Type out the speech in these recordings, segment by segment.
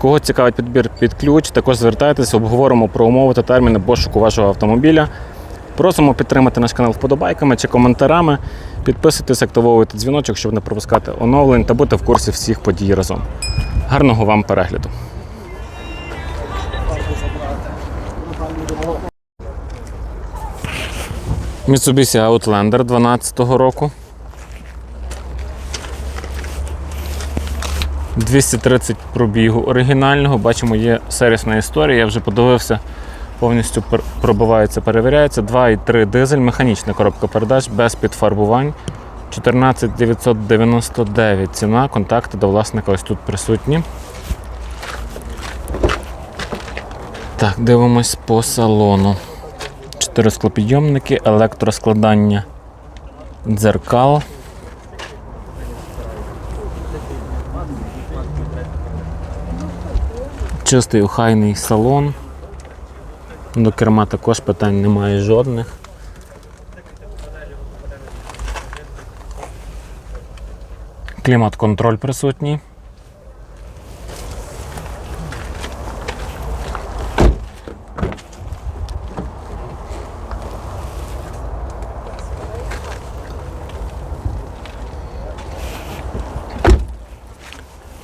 Кого цікавить підбір під ключ, також звертайтесь, обговоримо про умови та терміни пошуку вашого автомобіля. Просимо підтримати наш канал вподобайками чи коментарами. Підписуйтесь, активовуйте дзвіночок, щоб не пропускати оновлень та бути в курсі всіх подій разом. Гарного вам перегляду! Mitsubishi Outlander 12 року. 230 пробігу оригінального. Бачимо, є сервісна історія. Я вже подивився, повністю пробивається, перевіряється. 2,3 дизель, механічна коробка передач без підфарбувань. 14 999 ціна. Контакти до власника ось тут присутні. Так, дивимось по салону. Чотири склопідйомники, електроскладання дзеркал. Чистий охайний салон. До керма також питань немає жодних. Клімат-контроль присутній.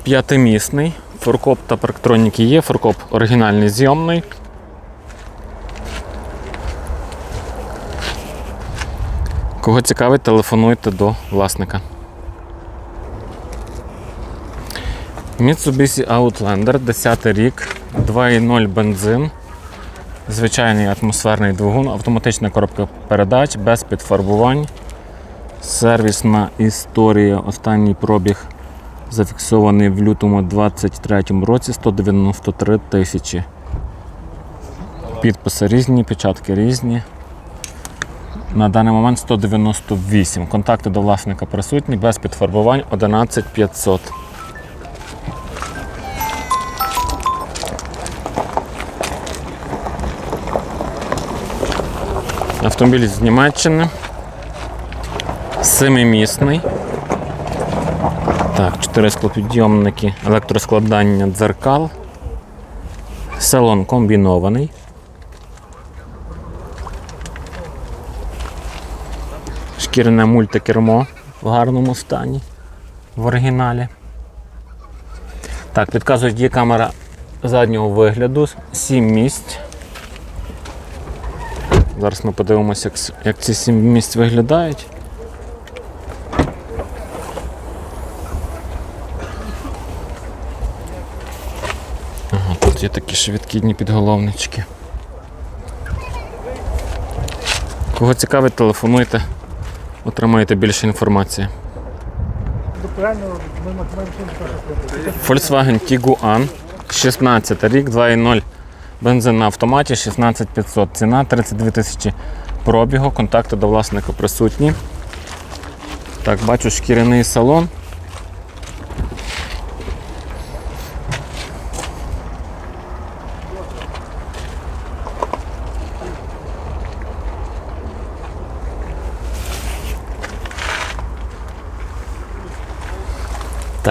П'ятимісний. Форкоп та парктроніки є. Форкоп оригінальний зйомний. Кого цікавить, телефонуйте до власника. Mitsubishi Outlander, 10 рік, 2.0 бензин, звичайний атмосферний двигун, автоматична коробка передач без підфарбувань, сервісна історія, останній пробіг зафіксований в лютому 23 році 193 тисячі. Підписи різні, печатки різні. На даний момент 198. Контакти до власника присутні, без підфарбувань 11500. Автомобіль з Німеччини. Семимісний. Так, чотири склопідйомники, електроскладання дзеркал. Салон комбінований. Шкіряне мультикермо в гарному стані в оригіналі. Так, підказують, є камера заднього вигляду, 7 місць. Зараз ми подивимося, як ці 7 місць виглядають. Ага, тут є такі швидкідні підголовнички. Кого цікавить, телефонуйте, отримаєте більше інформації. Volkswagen Tiguan, 16 рік, 2.0 бензин на автоматі, 16500. Ціна 32 тисячі пробігу, контакти до власника присутні. Так, бачу шкіряний салон.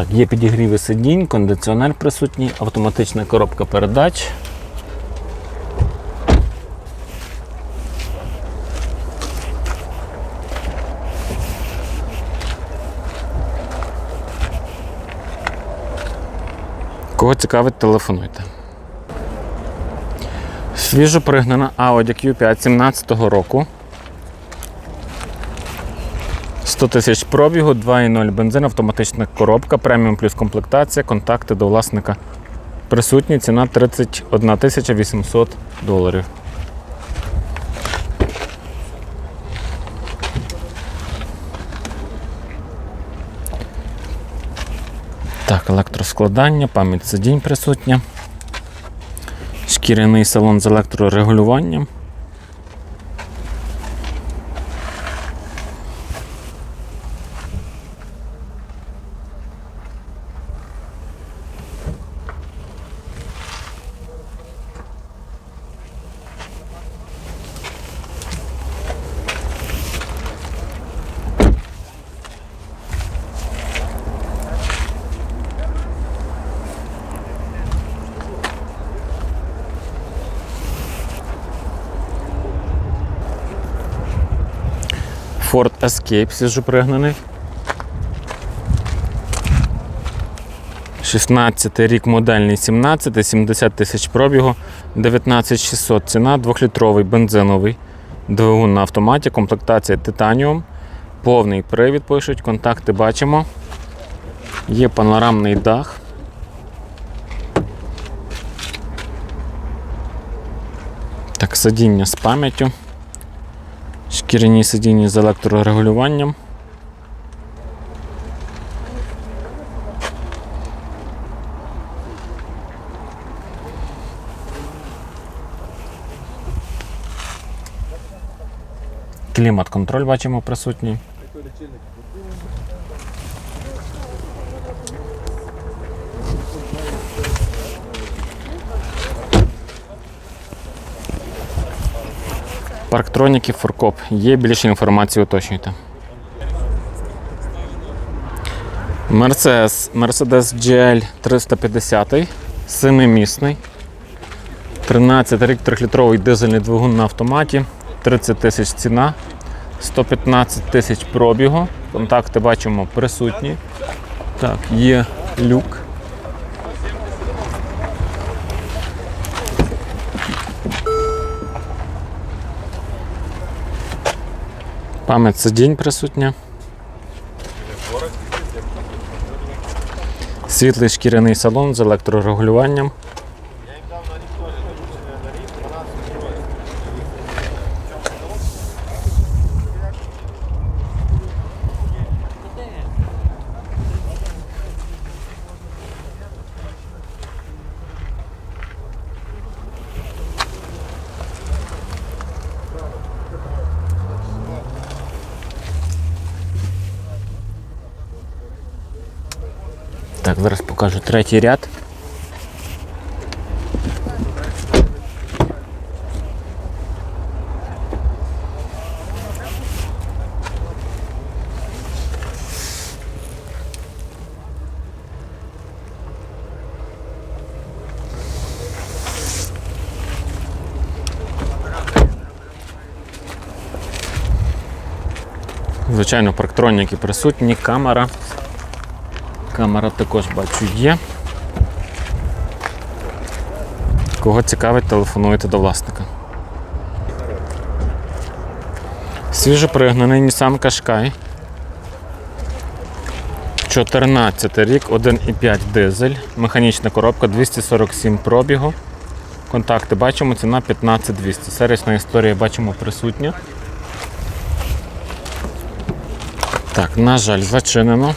Так, є підігріви сидінь, кондиціонер присутній, автоматична коробка передач. Кого цікавить, телефонуйте. Свіжо пригнана Audi Q5 17 року. 100 тисяч пробігу, 2,0 бензин, автоматична коробка, преміум плюс комплектація, контакти до власника присутні, ціна 31 тисяча 800 доларів. Так, електроскладання, пам'ять сидінь присутня. Шкіряний салон з електрорегулюванням. Ford Escape свіжопригнаний. 16 рік модельний 17, 70 тисяч пробігу, 19600 ціна, 2-літровий бензиновий двигун на автоматі, комплектація Titanium, повний привід пишуть, контакти бачимо. Є панорамний дах. Так, сидіння з пам'яттю. Шкіряні сидіння з електрорегулюванням. Клімат-контроль бачимо присутній. Парктроніки Форкоп. Є більше інформації, уточнюйте. Mercedes, Mercedes GL 350, семимісний. 13 рік 3-літровий дизельний двигун на автоматі, 30 тисяч ціна, 115 тисяч пробігу. Контакти бачимо присутні. Так, є люк. Пам'ять сидінь присутня. Світлий шкіряний салон з електрорегулюванням. Так, зараз покажу третій ряд. Звичайно, парктроніки присутні, камера. Камера також бачу є. Кого цікавить, телефонуйте до власника. Свіжопригнаний Nissan Qashqai. 14 рік, 1,5 дизель, механічна коробка 247 пробігу. Контакти бачимо, ціна 15200. Сервісна історія бачимо присутня. Так, на жаль, зачинено.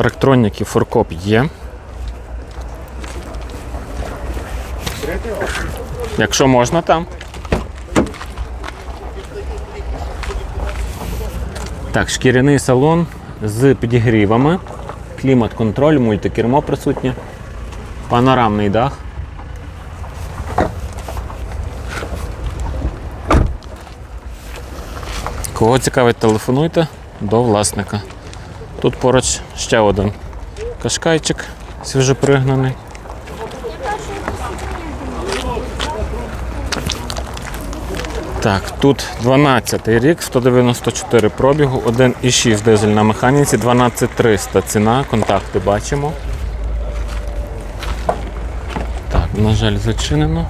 Електроніки форкоп є. Якщо можна там. Так, шкіряний салон з підігрівами, клімат-контроль, мультикермо присутнє, панорамний дах. Кого цікавить, телефонуйте до власника. Тут поруч ще один кашкайчик свіжопригнаний. Так, тут 12 рік, 194 пробігу, 1,6 дизель на механіці, 12300 ціна, контакти бачимо. Так, на жаль, зачинено.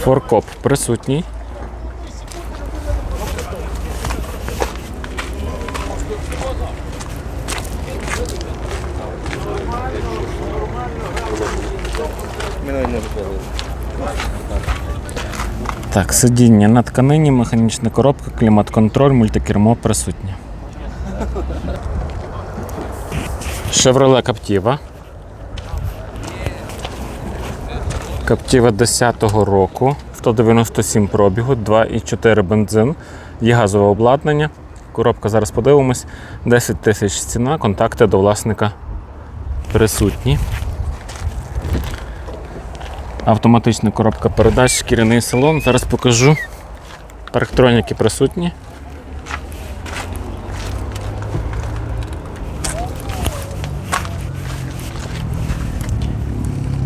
Форкоп присутній. Так, сидіння на тканині, механічна коробка, клімат-контроль, мультикермо присутнє. Chevrolet Captiva. Captiva 10-го року, 197 пробігу, 2,4 бензин, є газове обладнання. Коробка зараз подивимось. 10 тисяч ціна, контакти до власника присутні. Автоматична коробка передач, шкіряний салон. Зараз покажу. Парктроніки присутні.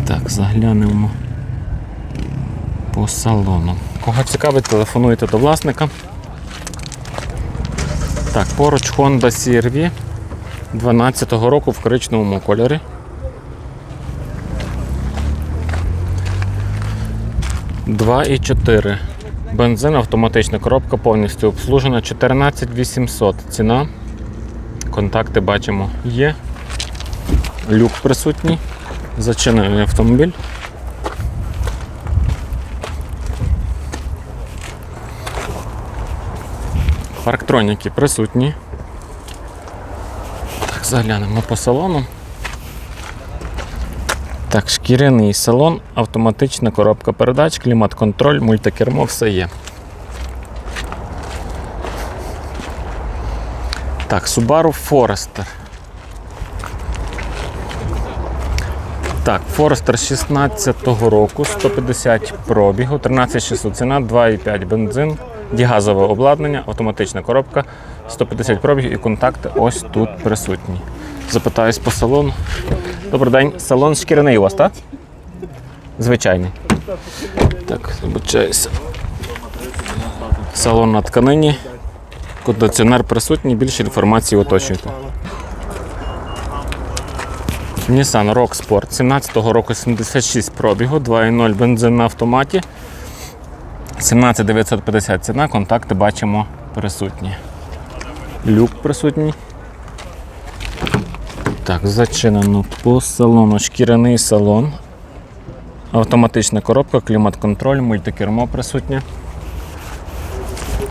Так, заглянемо по салону. Кого цікавить, телефонуйте до власника. Так, поруч Honda CR-V 12-го року в коричневому кольорі. Два і 4. Бензин, автоматична коробка повністю обслужена. 14 800 ціна. Контакти бачимо є. Люк присутній. Зачинений автомобіль. Парктроніки присутні. Так, заглянемо по салону. Так, шкіряний салон, автоматична коробка передач, клімат-контроль, мультикермо, все є. Так, Subaru Forester. Так, Forester 16-го року, 150 пробігу, 13600 ціна, 2,5 бензин, дігазове обладнання, автоматична коробка, 150 пробігів і контакти ось тут присутні. Запитаюсь по салону. Добрий день, салон шкіряний у вас, так? Звичайний. Так, вибачаюся. Салон на тканині. Кондиціонер присутній, більше інформації уточнюйте. Nissan Rock Sport 17-го року 76 пробігу, 2.0 бензин на автоматі. 17950 ціна, контакти бачимо присутні. Люк присутній. Так, зачинено по салону. Шкіряний салон. Автоматична коробка, клімат-контроль, мультикермо присутнє.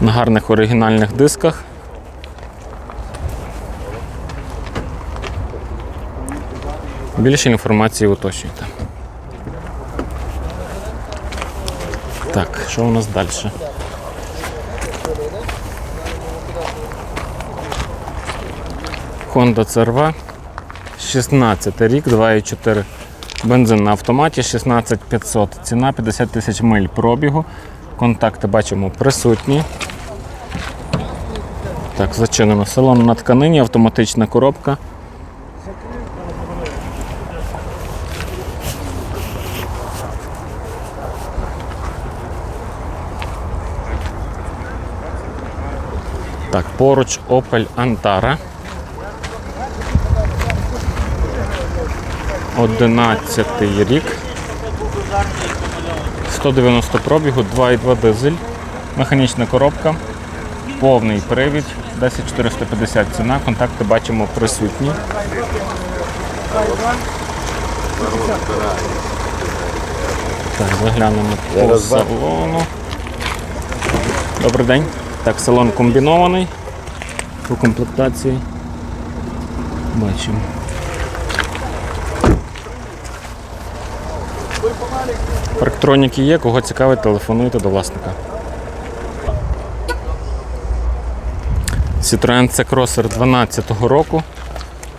На гарних оригінальних дисках. Більше інформації уточнюйте. Так, що у нас далі? Honda CRV 16 рік, 2,4 бензин на автоматі, 16500 ціна, 50 тисяч миль пробігу. Контакти бачимо присутні. Так, зачинено салон на тканині, автоматична коробка. Так, поруч Opel Antara. 11 рік. 190 пробігу, 2,2 дизель, механічна коробка, повний привід, 10450 ціна, контакти бачимо присутні. Так, заглянемо по салону. Добрий день. Так, салон комбінований по комплектації. Бачимо. Парктроніки є, кого цікавить, телефонуйте до власника. Citroen C-Crosser 12 року.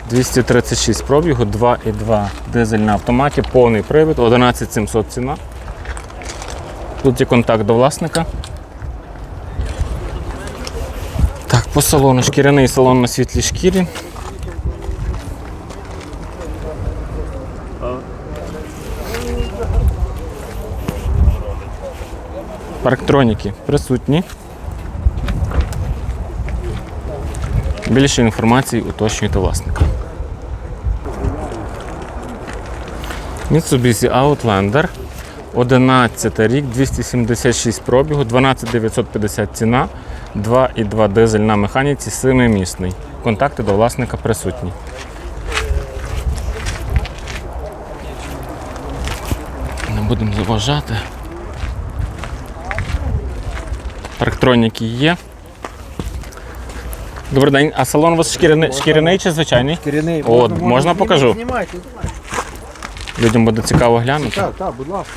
236 пробігу, 2,2 дизель на автоматі, повний привід, 11700 ціна. Тут є контакт до власника. Так, по салону шкіряний салон на світлій шкірі. Парктроніки присутні. Більше інформації уточнюйте власника. Mitsubishi Outlander 11 рік, 276 пробігу, 12950 ціна, 2,2 дизель на механіці, 7-місний. Контакти до власника присутні. Не будемо заважати. Парктроніки є. Добрий день, а салон у вас шкіряний, шкіряний чи звичайний? Керівний. О, можна покажу? Знімайте, знімайте. Людям буде цікаво глянути. Так, так, будь ласка.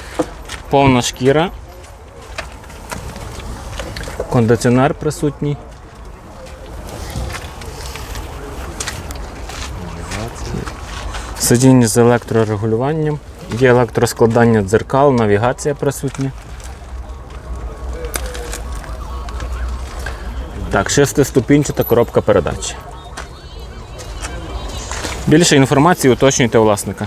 Повна шкіра. Кондиціонер присутній. Сидіння з електрорегулюванням. Є електроскладання дзеркал, навігація присутня. Так, шестиступінчата коробка передач. Більше інформації уточнюйте власника.